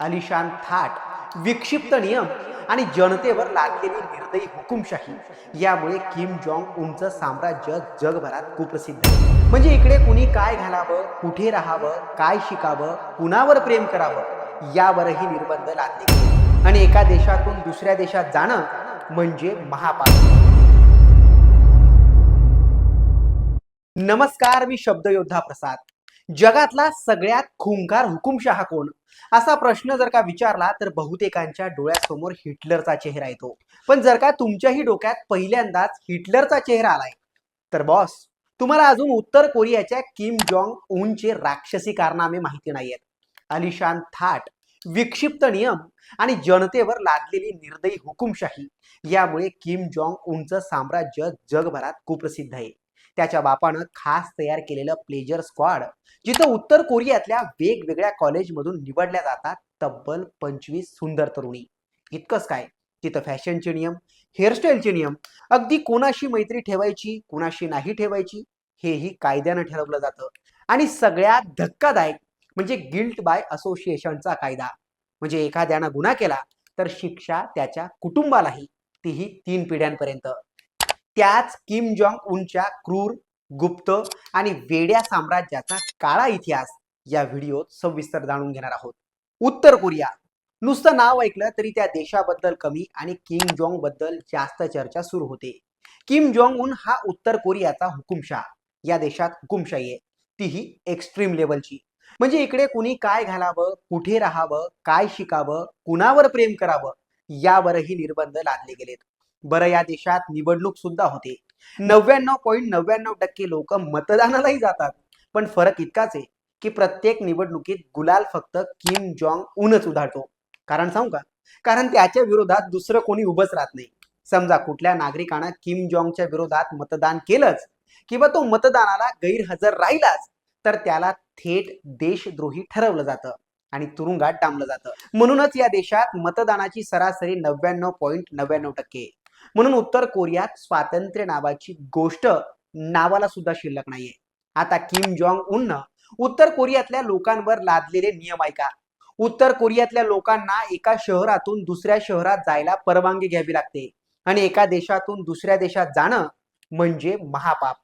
अलिशान थाट विक्षिप्त नियम आणि जनतेवर लादलेली निर्दयी हुकुमशाही. यामुळे किम जॉंग उनचं साम्राज्य जगभरात कुप्रसिद्ध आहे. म्हणजे इकडे कुणी काय घालावं कुठे राहावं काय शिकावं कुणावर प्रेम करावं यावरही निर्बंध लादले गेले. आणि एका देशातून दुसऱ्या देशात जाणं म्हणजे महापाप. नमस्कार मी शब्दयोद्धा प्रसाद. जगातला सगळ्यात खुंकार हुकुमशहा कोण? असा प्रश्न जर का विचारला तर बहुतेकांच्या डोळ्यासमोर हिटलरचा चेहरा येतो. पण जर का तुमच्याही डोक्यात पहिल्यांदाच हिटलरचा चेहरा आलाय तर बॉस तुम्हाला अजून उत्तर कोरियाच्या किम जॉंग उनचे राक्षसी कारनामे माहिती नाहीयेत. अलिशान थाट विक्षिप्त नियम आणि जनतेवर लादलेली निर्दयी हुकुमशाही यामुळे किम जॉंग उनचं साम्राज्य जगभरात कुप्रसिद्ध आहे. त्याच्या बापानं खास तयार केलेलं प्लेजर स्क्वॉड जिथं उत्तर कोरियातल्या वेगवेगळ्या कॉलेजमधून निवडल्या जातात तब्बल पंचवीस सुंदर तरुणी. इतकंच काय तिथं फॅशनचे नियम हेअरस्टाईलचे नियम अगदी कोणाशी मैत्री ठेवायची कोणाशी नाही ठेवायची हेही कायद्यानं ठरवलं जातं. आणि सगळ्यात धक्कादायक म्हणजे गिल्ट बाय असोसिएशनचा कायदा. म्हणजे एखाद्यानं गुन्हा केला तर शिक्षा त्याच्या कुटुंबालाही तीही तीन पिढ्यांपर्यंत. त्याच किम जॉंग उनच्या क्रूर गुप्त आणि वेड्या साम्राज्याचा काळा इतिहास या व्हिडिओत सविस्तर जाणून घेणार आहोत. उत्तर कोरिया. नुसतं नाव ऐकलं तरी त्या देशाबद्दल कमी आणि किम जॉंगबद्दल जास्त चर्चा सुरू होते. किम जॉंग उन हा उत्तर कोरियाचा हुकुमशाह. या देशात हुकुमशाही आहे. तीही एक्स्ट्रीम लेवलची म्हणजे इकडे कुणी काय घालावं कुठे राहावं काय शिकावं कुणावर प्रेम करावं यावरही निर्बंध लादले गेलेत. बरं या देशात निवडणूक सुद्धा होते. नव्याण्णव पॉईंट नव्याण्णव टक्के लोक मतदानालाही जातात. पण फरक इतकाच आहे की प्रत्येक निवडणुकीत गुलाल फक्त किम जॉंग उनच उधाळतो कारण सांगू का? कारण त्याच्या विरोधात दुसरं कोणी उभंच राहत नाही. समजा कुठल्या नागरिकानं किम जॉंगच्या विरोधात मतदान केलंच किंवा तो मतदानाला गैरहजर राहिलाच तर त्याला थेट देशद्रोही ठरवलं जातं आणि तुरुंगात डांबलं जातं. म्हणूनच या देशात मतदानाची सरासरी नव्याण्णव पॉईंट नव्याण्णव टक्के. म्हणून उत्तर कोरियात स्वातंत्र्य नावाची गोष्ट नावाला सुद्धा शिल्लक नाहीये. आता किम जॉंग उन्न उत्तर कोरियातल्या लोकांवर लादलेले नियम ऐका. उत्तर कोरियातल्या लोकांना एका शहरातून दुसऱ्या शहरात जायला परवानगी घ्यावी लागते आणि एका देशातून दुसऱ्या देशात जाणं म्हणजे महापाप.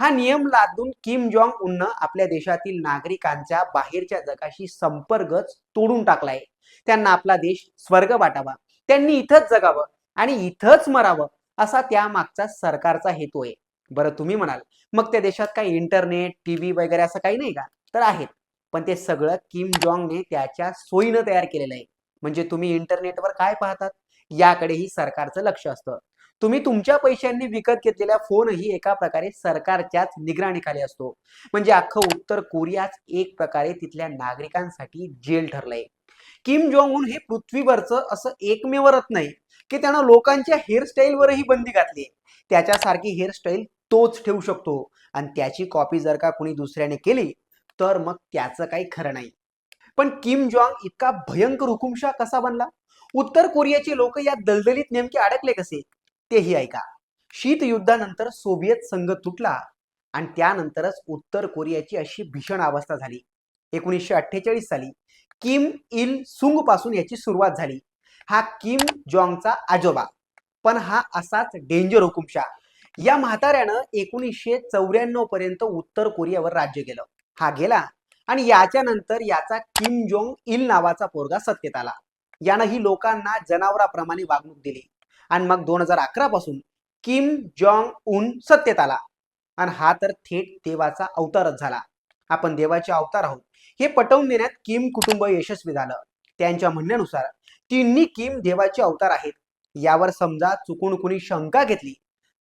हा नियम लादून किम जॉंग उन्न आपल्या देशातील नागरिकांच्या बाहेरच्या जगाशी संपर्कच तोडून टाकलाय. त्यांना आपला देश स्वर्ग वाटावा. त्यांनी इथंच जगावं. आणि इथंच मरावं असा त्या मागचा सरकारचा हेतू आहे. बरं तुम्ही म्हणाल. मग त्या देशात काही इंटरनेट टीव्ही वगैरे असं काही नाही का? तर आहेत. पण ते सगळं किम जॉंगने त्याच्या सोयीनं तयार केलेलं आहे. म्हणजे तुम्ही इंटरनेटवर काय पाहतात? याकडेही सरकारचं लक्ष असतं. तुम्ही तुमच्या पैशांनी विकत घेतलेला फोनही एका प्रकारे सरकारच्याच निगराणीखाली असतो. म्हणजे अख्खं उत्तर कोरियाच एक प्रकारे तिथल्या नागरिकांसाठी जेल ठरलंय. किम जोंग उन हे पृथ्वीवरचं असं एकमेव रत्न नाही की त्यानं लोकांच्या हेअरस्टाईलवरही बंदी घातली त्याच्यासारखी हेअरस्टाईल तोच ठेवू शकतो. आणि त्याची कॉपी जर का कुणी दुसऱ्याने केली तर मग त्याचं काही खरं नाही. पण किम जॉंग इतका भयंकर हुकुमशाह कसा बनला? उत्तर कोरियाचे लोक या दलदलीत नेमके अडकले कसे? तेही ऐका. शीत युद्धानंतर सोव्हिएत संघ तुटला आणि त्यानंतरच उत्तर कोरियाची अशी भीषण अवस्था झाली. एकोणीसशे अठ्ठेचाळीस साली किम इल सुंगपासून याची सुरुवात झाली. हा किम जॉंगचा आजोबा. पण हा असाच डेंजर हुकुमशाह. या म्हाताऱ्यानं एकोणीसशे चौऱ्याण्णव पर्यंत उत्तर कोरियावर राज्य केलं. हा गेला आणि याच्या नंतर याचा किम जोंग इल नावाचा पोरगा सत्तेत आला. यानं ही लोकांना जनावराप्रमाणे वागणूक दिली. आणि मग दोन हजार अकरा पासून किम जॉंग उन सत्तेत आला. आणि हा तर थेट देवाचा अवतारच झाला. आपण देवाचे अवतार आहोत. हे पटवून देण्यात किम कुटुंब यशस्वी झालं. त्यांच्या म्हणण्यानुसार तिन्ही किम देवाचे अवतार आहेत. यावर समजा चुकून कुणी शंका घेतली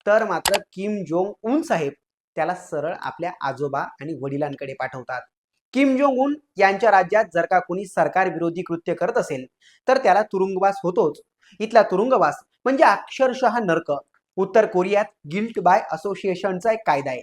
तर मात्र किम जोंग उन साहेब त्याला सरळ आपल्या आजोबा आणि वडिलांकडे पाठवतात. किम जोंग उन यांच्या राज्यात जर का कुणी सरकार विरोधी कृत्य करत असेल तर त्याला तुरुंगवास होतोच. इथला तुरुंगवास म्हणजे अक्षरशः नरक. उत्तर कोरियात गिल्ट बाय असोसिएशनचा एक कायदा आहे.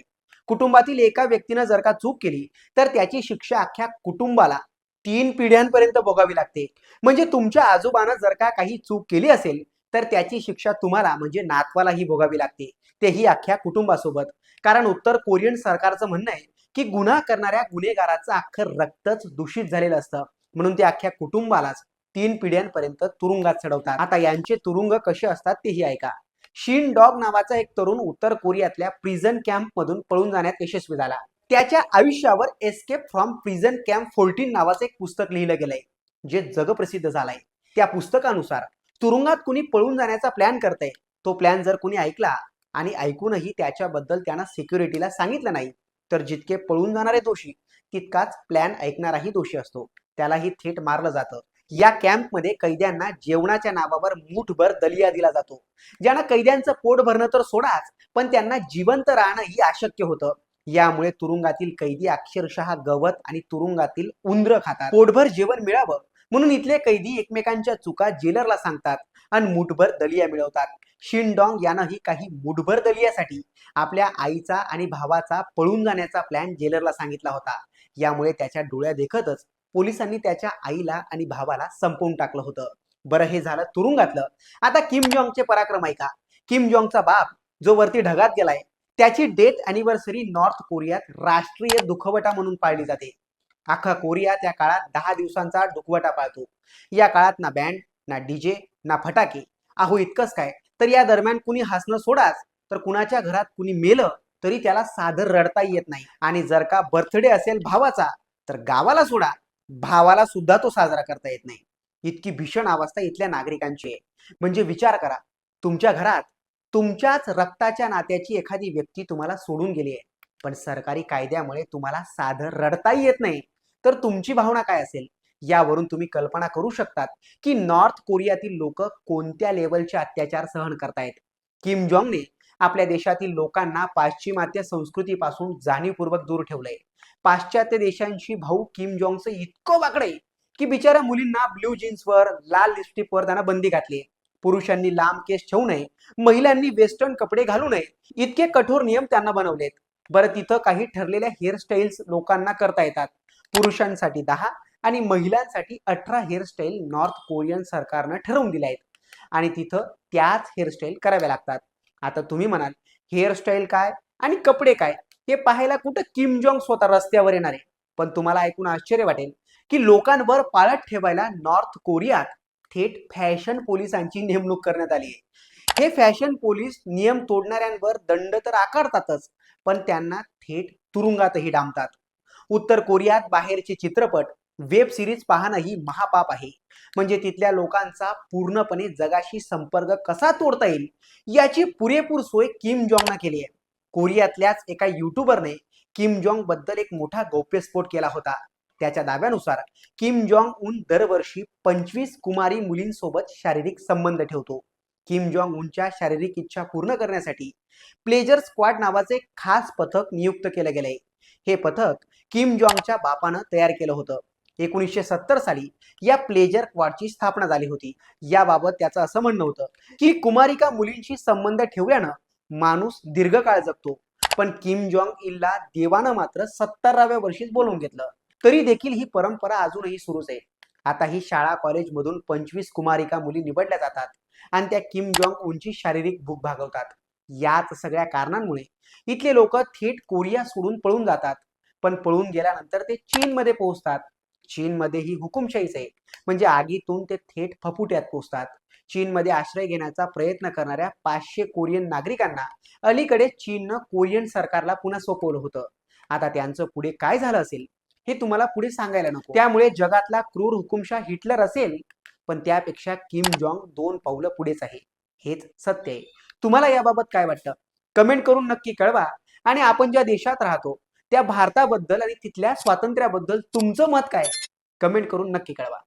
कुटुंबातील एका व्यक्तीनं जर का चूक केली तर त्याची शिक्षा अख्ख्या कुटुंबाला तीन पिढ्यांपर्यंत भोगावी लागते. म्हणजे तुमच्या आजोबानं जर का काही चूक केली असेल तर त्याची शिक्षा तुम्हाला म्हणजे नातवालाही भोगावी लागते. तेही अख्ख्या कुटुंबासोबत. कारण उत्तर कोरियन सरकारचं म्हणणं आहे की गुन्हा करणाऱ्या गुन्हेगाराचं अख्खं रक्तच दूषित झालेलं असतं. म्हणून ते अख्ख्या कुटुंबालाच तीन पिढ्यांपर्यंत तुरुंगात चढवतात. आता यांचे तुरुंग कसे असतात तेही ऐका. शिन डॉग नावाचा एक तरुण उत्तर कोरियातल्या प्रिझन कॅम्प मधून पळून जाण्यात यशस्वी झाला. त्याच्या आयुष्यावर escape from prison camp fourteen नावाचं एक पुस्तक लिहिलं गेलंय जे जगप्रसिद्ध झालंय. त्या पुस्तकानुसार तुरुंगात कुणी पळून जाण्याचा प्लॅन करतंय. तो प्लॅन जर कुणी ऐकला आणि ऐकूनही त्याच्याबद्दल त्यांना सिक्युरिटीला सांगितलं नाही तर जितके पळून जाणारे दोषी तितकाच प्लॅन ऐकणाराही दोषी असतो. त्यालाही थेट मारलं जातं. या कॅम्पमध्ये कैद्यांना जेवणाच्या नावावर मुठभर दलिया दिला जातो. ज्यांना कैद्यांचं पोट भरणं तर सोडाच पण त्यांना जिवंत राहणंही अशक्य होतं. यामुळे तुरुंगातील कैदी अक्षरशः गवत आणि तुरुंगातील उंदर खातात. पोटभर जेवण मिळावं. म्हणून इथले कैदी एकमेकांच्या चुका जेलरला सांगतात आणि मुठभर दलिया मिळवतात. शिनडॉंग यानंही काही मुठभर दलियासाठी आपल्या आईचा आणि भावाचा पळून जाण्याचा प्लॅन जेलरला सांगितला होता. यामुळे त्याच्या डोळ्या देखतच पोलिसांनी त्याच्या आईला आणि भावाला संपवून टाकलं होतं. बरं हे झालं तुरुंगातलं. आता किम जॉंगचे पराक्रम ऐका. किम जॉंगचा बाप जो वरती ढगात गेलाय त्याची डेथ अॅनिव्हर्सरी नॉर्थ कोरियात राष्ट्रीय दुखवटा म्हणून पाळली जाते. अख्खा कोरिया त्या काळात दहा दिवसांचा दुखवटा पाळतो. या काळात ना बँड ना डीजे ना फटाके. अहो इतकंच काय? तर या दरम्यान कुणी हसणं सोडाच तर कुणाच्या घरात कुणी मेलं तरी त्याला साधर रडता येत नाही. आणि जर का बर्थडे असेल भावाचा तर गावाला सोडा. भावाला सुद्धा तो साजरा करता येत नाही. इतकी भीषण अवस्था इथल्या नागरिकांची आहे. म्हणजे विचार करा तुमच्या घरात तुमच्याच रक्ताच्या नात्याची एखादी व्यक्ती तुम्हाला सोडून गेली आहे. पण सरकारी कायद्यामुळे तुम्हाला साधं रडताही येत नाही. तर तुमची भावना काय असेल? यावरून तुम्ही कल्पना करू शकतात की नॉर्थ कोरियातील लोक कोणत्या लेवलचे अत्याचार सहन करतायत? किम जॉंगने आपल्या देशातील लोकांना पाश्चिमात्य संस्कृतीपासून जाणीवपूर्वक दूर ठेवलंय. पाश्चात्य देशांशी भाऊ किम जॉंगचं इतकं वाकडे की बिचाऱ्या मुलींना ब्ल्यू जीन्सवर लाल लिपस्टिकवर त्यांना बंदी घातली पुरुषांनी लांब केस ठेवू नये महिलांनी वेस्टर्न कपडे घालू नये इतके कठोर नियम त्यांना बनवलेत. बरं तिथं काही ठरलेल्या हेअरस्टाईल्स लोकांना करता येतात. पुरुषांसाठी दहा आणि महिलांसाठी अठरा हेअरस्टाईल नॉर्थ कोरियन सरकारनं ठरवून दिल्या आहेत आणि तिथं त्याच हेअरस्टाईल कराव्या लागतात. आता तुम्ही म्हणाल हेअरस्टाईल काय आणि कपडे काय? हे पाहायला कुठं किम जॉंग स्वतः रस्त्यावर येणार आहे? पण तुम्हाला ऐकून आश्चर्य वाटेल की लोकांवर पाळत ठेवायला नॉर्थ कोरियात थेट फॅशन पोलिसांची नेमणूक करण्यात आली आहे. हे फॅशन पोलीस नियम तोडणाऱ्यांवर दंड तर आकारतातच पण त्यांना थेट तुरुंगातही डांबतात. उत्तर कोरियात बाहेरचे चित्रपट वेब सिरीज पाहणंही महापाप आहे. म्हणजे तिथल्या लोकांचा पूर्णपणे जगाशी संपर्क कसा तोडता येईल याची पुरेपूर सोय किम जॉंगना केली आहे. कोरियातल्याच एका युट्यूबरने किम जॉंगबद्दल एक मोठा गौप्यस्फोट केला होता. त्याच्या दाव्यानुसार किम जॉंग उन दरवर्षी पंचवीस कुमारी मुलींसोबत शारीरिक संबंध ठेवतो. किम जॉंग उनच्या शारीरिक इच्छा पूर्ण करण्यासाठी प्लेजर स्क्वॉड नावाचे खास पथक नियुक्त केलं गेलंय हे पथक किम जॉंगच्या बापानं तयार केलं होतं. एकोणीसशे सत्तर साली या प्लेजर क्वाडची स्थापना झाली होती. याबाबत त्याचं असं म्हणणं होतं की कुमारिका मुलींशी संबंध ठेवल्यानं माणूस दीर्घकाळ जगतो. पण किम जॉंग इलला देवानं मात्र सत्तराव्या वर्षीच बोलवून घेतलं. तरी देखील ही परंपरा अजूनही सुरूच आहे. आता ही शाळा कॉलेजमधून पंचवीस कुमारिका मुली निवडल्या जातात आणि त्या किम जॉंग उंची शारीरिक भूक भागवतात. याच सगळ्या कारणांमुळे इथले लोक थेट कोरिया सोडून पळून जातात. पण पळून गेल्यानंतर ते चीनमध्ये पोहोचतात. चीनमध्ये ही हुकुमशाहीच आहे. म्हणजे आगीतून ते थेट फफुट्यात पोहोचतात. चीनमध्ये आश्रय घेण्याचा प्रयत्न करणाऱ्या पाचशे कोरियन नागरिकांना अलीकडे चीननं कोरियन सरकारला पुन्हा सोपवलं होतं. आता त्यांचं पुढे काय झालं असेल? हे तुम्हाला पुढे सांगायला नको. त्यामुळे जगातला क्रूर हुकुमशाह हिटलर असेल पण त्यापेक्षा किम जॉंग दोन पावलं पुढेच आहे. हेच सत्य आहे. तुम्हाला याबाबत काय वाटतं? कमेंट करून नक्की कळवा. आणि आपण ज्या देशात राहतो त्या भारताबद्दल आणि तिथल्या स्वातंत्र्याबद्दल तुमचं मत काय? कमेंट करून नक्की कळवा.